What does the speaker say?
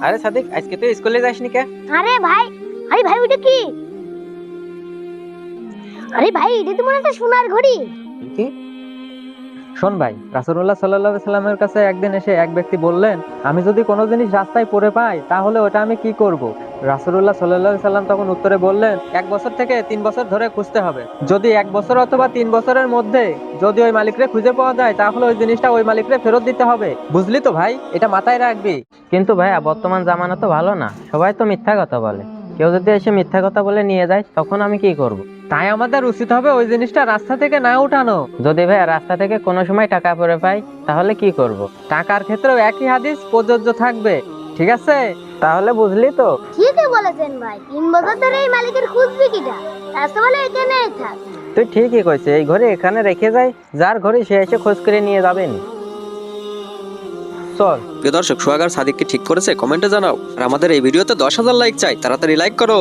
আরে সাদিক আজকে তুই স্কুলে যাসনি কে? আরে ভাই আরে ভাই ওটা কি? আরে ভাই এটা তো মনে হচ্ছে সোনার ঘড়ি। কি? শোন ভাই রাসূলুল্লাহ সাল্লাল্লাহু আলাইহি সাল্লামের কাছে একদিন এসে এক ব্যক্তি বললেন আমি যদি কোনো জিনিস রাস্তায় পড়ে পাই তাহলে ওটা আমি কি করব? রাসূলুল্লাহ সাল্লাল্লাহু আলাইহি সাল্লাম তখন উত্তরে বললেন এক বছর থেকে তিন বছর ধরে খুঁজতে হবে। যদি এক বছর অথবা তিন বছরের মধ্যে যদি ওই মালিকরে খুঁজে পাওয়া যায় তাহলে ওই জিনিসটা ওই মালিকরে ফেরত দিতে হবে। বুঝলি তো ভাই? এটা মাথায় রাখবি। কিন্তু ভাইয়া বর্তমান জামানা তো ভালো না। সবাই তো মিথ্যা কথা বলে। কেউ যদি এসে মিথ্যা কথা বলে নিয়ে যায় তখন আমি কি করব? তাই আমাদের উচিত হবে ওই জিনিসটা রাস্তা থেকে না উঠানো। যদি ভাই রাস্তা থেকে কোনো সময় টাকা পড়ে পাই তাহলে কি করব? টাকার ক্ষেত্রেও একই হাদিস প্রযোজ্য থাকবে। ঠিক আছে? তাহলে বুঝলি তো। ঠিকই বলেছেন ভাই তিন বছর ধরে এই মালিকের খুঁজবি কিটা রাস্তা বলে এখানেই থাক। তুই ঠিকই কইছে এই ঘরে এখানে রেখে যাই যার ঘরে সে এসে খোঁজ করে নিয়ে যাবেন। চল। প্রিয় দর্শক সোহাগার সাদিককে ঠিক করেছে কমেন্টে জানাও। আর আমাদের এই ভিডিওতে দশ হাজার লাইক চাই তাড়াতাড়ি লাইক করো।